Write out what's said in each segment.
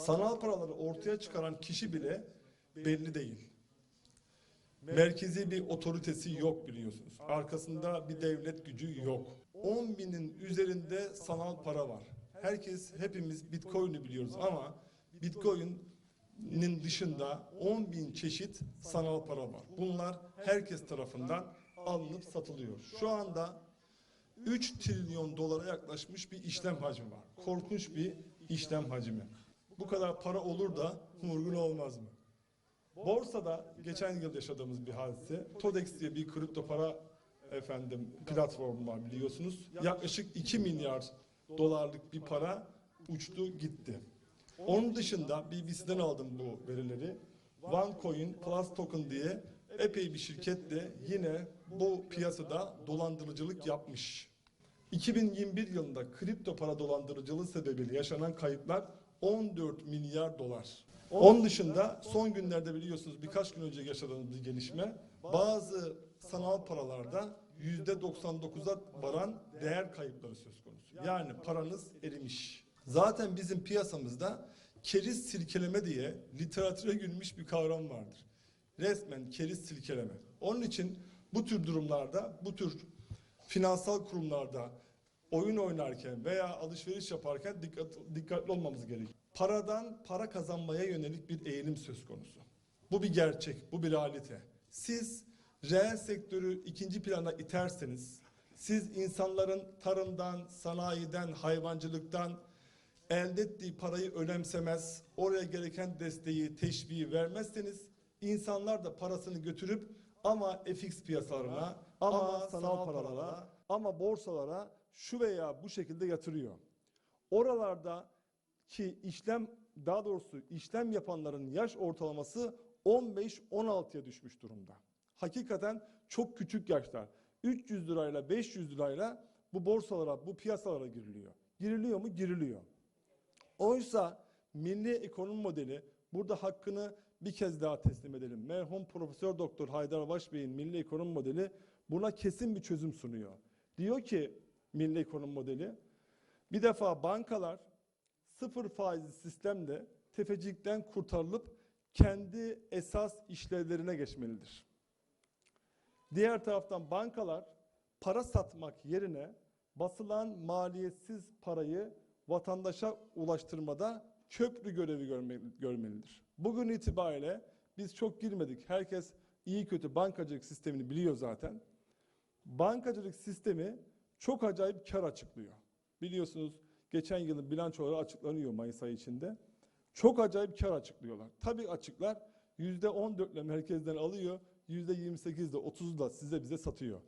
Sanal paraları ortaya çıkaran kişi bile belli değil. Merkezi bir otoritesi yok biliyorsunuz. Arkasında bir devlet gücü yok. 10 binin üzerinde sanal para var. Herkes, hepimiz Bitcoin'i biliyoruz ama Bitcoin'in dışında 10 bin çeşit sanal para var. Bunlar herkes tarafından alınıp satılıyor. Şu anda 3 trilyon dolara yaklaşmış bir işlem hacmi var. Korkunç bir işlem hacmi. Bu kadar para olur da vurgun olmaz mı? Borsada geçen yıl yaşadığımız bir hadise. Todex diye bir kripto para efendim platformu var biliyorsunuz. Yaklaşık 2 milyar dolarlık bir para uçtu gitti. Onun dışında BBC'den aldım bu verileri. OneCoin Plus Token diye epey bir şirket de yine bu piyasada dolandırıcılık yapmış. 2021 yılında kripto para dolandırıcılığı sebebiyle yaşanan kayıplar 14 milyar dolar. Onun dışında son günlerde biliyorsunuz birkaç gün önce yaşadığımız bir gelişme bazı sanal paralarda %99'a varan değer kayıpları söz konusu. Yani paranız erimiş. Zaten bizim piyasamızda keriz silkeleme diye literatüre girmiş bir kavram vardır. Resmen keriz silkeleme. Onun için bu tür durumlarda, bu tür finansal kurumlarda oyun oynarken veya alışveriş yaparken dikkat, dikkatli olmamız gerekiyor. Paradan para kazanmaya yönelik bir eğilim söz konusu. Bu bir gerçek, bu bir realite. Siz reel sektörü ikinci plana iterseniz, siz insanların tarımdan, sanayiden, hayvancılıktan elde ettiği parayı önemsemez, oraya gereken desteği, teşviği vermezseniz, insanlar da parasını götürüp ama FX piyasalarına, ama sanal paralara, ama borsalara şu veya bu şekilde yatırıyor. Oralarda ki işlem daha doğrusu işlem yapanların yaş ortalaması 15-16'ya düşmüş durumda. Hakikaten çok küçük yaşlar. 300 lirayla 500 lirayla bu borsalara, bu piyasalara giriliyor. Giriliyor mu? Giriliyor. Oysa milli ekonomi modeli burada hakkını bir kez daha teslim edelim. Merhum Profesör Doktor Haydar Başbey'in milli ekonomi modeli buna kesin bir çözüm sunuyor. Diyor ki milli ekonomi modeli bir defa bankalar sıfır faizli sistemle tefecilikten kurtarılıp kendi esas işlevlerine geçmelidir. Diğer taraftan bankalar para satmak yerine basılan maliyetsiz parayı vatandaşa ulaştırmada köprü görevi görme- görmelidir. Bugün itibariyle biz çok girmedik. Herkes iyi kötü bankacılık sistemini biliyor zaten. Bankacılık sistemi çok acayip kar açıklıyor. Biliyorsunuz geçen yılın bilançoları açıklanıyor Mayıs ayı içinde. Çok acayip kar açıklıyorlar. Tabii açıklar %14 ile merkezden alıyor, %28 ile 30 da size bize satıyor.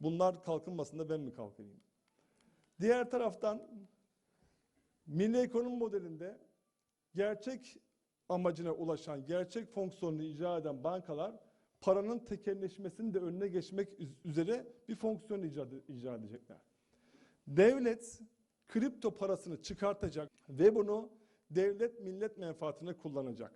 Bunlar kalkınmasında ben mi kalkayım? Diğer taraftan milli ekonomi modelinde gerçek amacına ulaşan, gerçek fonksiyonunu icra eden bankalar paranın tekelleşmesinin de önüne geçmek üz- üzere bir fonksiyon icra, icra edecekler. Devlet kripto parasını çıkartacak ve bunu devlet millet menfaatine kullanacak.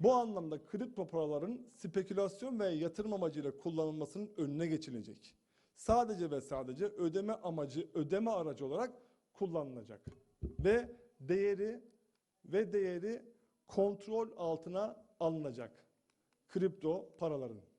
Bu anlamda kripto paraların spekülasyon ve yatırım amacıyla kullanılmasının önüne geçilecek. Sadece ve sadece ödeme amacı, ödeme aracı olarak kullanılacak. Ve değeri ve değeri kontrol altına alınacak kripto paraların.